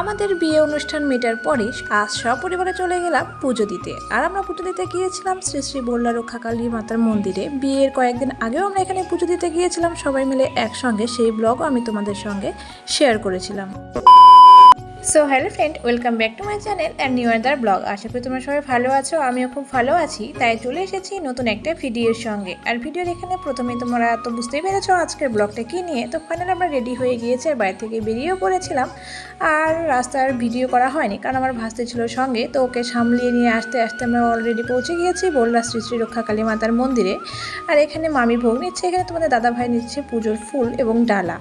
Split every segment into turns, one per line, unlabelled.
আমাদের বিয়ে অনুষ্ঠান মেটার পরে আজ সপরিবারে চলে গেলাম পুজো দিতে। আর আমরা পুজো দিতে গিয়েছিলাম শ্রী শ্রী বল্লা রক্ষাকালী মাতার মন্দিরে। বিয়ের কয়েকদিন আগেও আমরা এখানে পুজো দিতে গিয়েছিলাম, সবাই মিলে একসঙ্গে সেই ব্লগও আমি তোমাদের সঙ্গে শেয়ার করেছিলাম। So hello friend welcome back to my channel and new other blog আশা করি তোমরা সবাই ভালো আছো, আমিও খুব ভালো আছি, তাই চলে এসেছি নতুন একটা ভিডিওর সঙ্গে। আর ভিডিওর এখানে প্রথমে তোমরা তো বুঝতেই পেরেছ আজকের ব্লগটা কী নিয়ে, তো ফাইনাল আমরা রেডি হয়ে গিয়েছে আর বাড়ি থেকে বেরিয়েও পড়েছিলাম। আর রাস্তার ভিডিও করা হয়নি, কারণ আমার ভাসতে ছিল সঙ্গে, তো ওকে সামলিয়ে নিয়ে আসতে আসতে আমরা অলরেডি পৌঁছে গিয়েছি বললা শ্রী শ্রী রক্ষাকালী মাতার মন্দিরে। আর এখানে মামি ভোগ নিচ্ছে, এখানে তোমাদের দাদাভাই নিচ্ছে পুজোর ফুল এবং ডালা।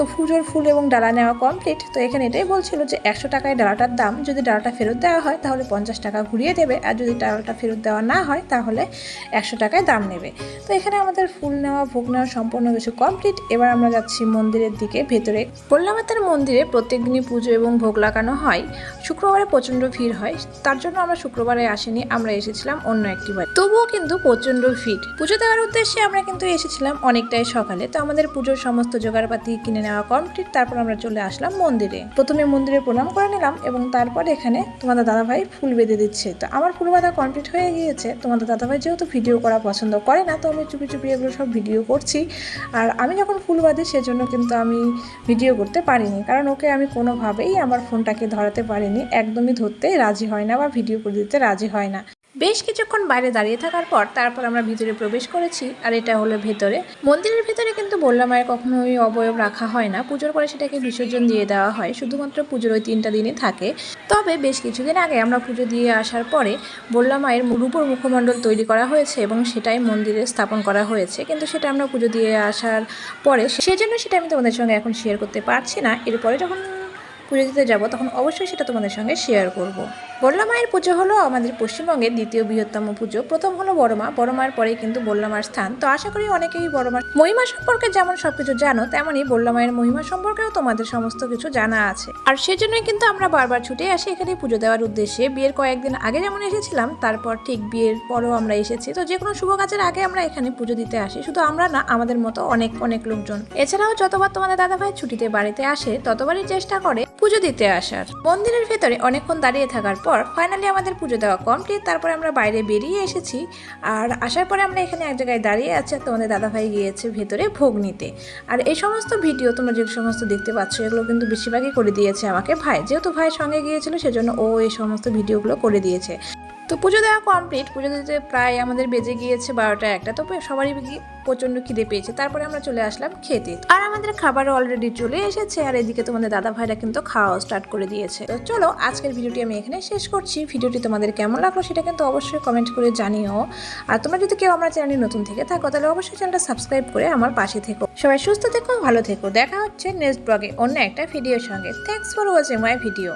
তো পুজোর ফুল এবং ডালা নেওয়া কমপ্লিট তো এখানে এটাই বলছিল যে একশো টাকায় ডালাটার দাম যদি ডালাটা ফেরত দেওয়া হয়, তাহলে পঞ্চাশ টাকা ঘুরিয়ে দেবে। আর যদি ডালাটা ফেরত দেওয়া না হয়, তাহলে একশো টাকায় দাম নেবে। তো এখানে আমাদের ফুল নেওয়া, ভোগ নেওয়া সম্পূর্ণ কিছু কমপ্লিট এবার আমরা যাচ্ছি মন্দিরের দিকে, ভেতরে। বললামাতার মন্দিরে প্রত্যেক দিনই পুজো এবং ভোগ লাগানো হয়। শুক্রবারে প্রচণ্ড ভিড় হয়। তার জন্য আমরা শুক্রবারে আসিনি, আমরা এসেছিলাম অন্য একটি বাড়ি তবুও কিন্তু প্রচণ্ড ভিড়। পুজো দেওয়ার উদ্দেশ্যে আমরা কিন্তু এসেছিলাম অনেকটাই সকালে। তো আমাদের পুজোর সমস্ত জোগাড়পাতি কিনে নেওয়া কমপ্লিট তারপর আমরা চলে আসলাম মন্দিরে। প্রথমে মন্দিরে প্রণাম করে নিলাম এবং তারপর এখানে তোমাদের দাদাভাই ফুল বেঁধে দিচ্ছে। তো আমার ফুল বাঁধা কমপ্লিট হয়ে গিয়েছে। তোমাদের দাদাভাই যেহেতু ভিডিও করা পছন্দ করে না, তো আমি চুপি চুপি এগুলো সব ভিডিও করছি। আর আমি যখন ফুল বাঁধি, সেজন্য কিন্তু আমি ভিডিও করতে পারিনি। কারণ ওকে আমি কোনোভাবেই আমার ফোনটাকে ধরাতে পারিনি। একদমই ধরতে রাজি হয় না বা ভিডিও করে দিতে রাজি হয় না। বেশ কিছুক্ষণ বাইরে দাঁড়িয়ে থাকার পর তারপর আমরা ভিতরে প্রবেশ করেছি, আর এটা হলো ভেতরে। মন্দিরের ভেতরে কিন্তু বললাম মায়ের কখনোই অবয়ব রাখা হয় না। পুজোর পরে সেটাকে বিসর্জন দিয়ে দেওয়া হয়। শুধুমাত্র পুজোর ওই তিনটা দিনই থাকে। তবে বেশ কিছুদিন আগে আমরা পুজো দিয়ে আসার পরে বললাম মায়ের রূপর মুখমণ্ডল তৈরি করা হয়েছে এবং সেটাই মন্দিরে স্থাপন করা হয়েছে। কিন্তু সেটা আমরা পুজো দিয়ে আসার পরে, সেজন্য সেটা আমি তোমাদের সঙ্গে এখন শেয়ার করতে পারছি না। এরপরে যখন পুজো দিতে যাব, তখন অবশ্যই সেটা তোমাদের সঙ্গে শেয়ার করব। বল্লা মায়ের পুজো হলো আমাদের পশ্চিমবঙ্গের দ্বিতীয় বৃহত্তম পুজো। প্রথম হলো বড় মা, বড় মায়ের পরেই কিন্তু বল্লা মার স্থান। তো আশা করি অনেকেই বড় মহিমা সম্পর্কে যেমন সবকিছু জানো, তেমনই বল্লা মায়ের মহিমা সম্পর্কেও তোমাদের সমস্ত কিছু জানা আছে। আর সেজন্যই কিন্তু আমরা বারবার ছুটে আসি এখানে পুজো দেওয়ার উদ্দেশ্যে। বিয়ের কয়েকদিন আগে যেমন এসেছিলাম, তারপর ঠিক বিয়ের পরও আমরা এসেছি। তো যে কোনো শুভ কাজের আগে আমরা এখানে পুজো দিতে আসি। শুধু আমরা না, আমাদের মতো অনেক অনেক লোকজন। এছাড়াও যতবার তোমাদের দাদাভাই ছুটিতে বাড়িতে আসে, ততবারই চেষ্টা করে পুজো দিতে আসার। মন্দিরের ভেতরে অনেকক্ষণ দাঁড়িয়ে থাকার পর ফাইনালি আমাদের পুজো দেওয়া কমপ্লিট তারপরে আমরা বাইরে বেরিয়ে এসেছি। আর আসার পরে আমরা এখানে এক জায়গায় দাঁড়িয়ে আছি আর তোমাদের দাদাভাই গিয়েছে ভেতরে ভোগ নিতে। আর এই সমস্ত ভিডিও তোমরা যে সমস্ত দেখতে পাচ্ছ, এগুলো কিন্তু বেশিরভাগই করে দিয়েছে আমাকে ভাই। যেহেতু ভাই সঙ্গে গিয়েছিল, সেজন্য ও এই সমস্ত ভিডিওগুলো করে দিয়েছে। তো পুজো দেওয়া কমপ্লিট পুজো দিতে প্রায় আমাদের বেজে গিয়েছে বারোটা একটা, তো সবারই প্রচণ্ড খিদে পেয়েছে। তারপরে আমরা চলে আসলাম খেতে। আর আমাদের খাবার অলরেডি চলে এসেছে, আর এদিকে তোমাদের দাদা ভাইরা কিন্তু খাওয়া স্টার্ট করে দিয়েছে। তো চলো, আজকের ভিডিওটি আমি এখানে শেষ করছি। ভিডিওটি তোমাদের কেমন লাগল সেটা কিন্তু অবশ্যই কমেন্ট করে জানিও। আর তোমরা যদি কেউ আমার চ্যানেলে নতুন থেকে থাকো, তাহলে অবশ্যই চ্যানেলটা সাবস্ক্রাইব করে আমার পাশে থেকো। সবাই সুস্থ থেকো, ভালো থেকো। দেখা হচ্ছে নেক্সট ব্লগে অন্য একটা ভিডিওর সঙ্গে। Thanks for watching my video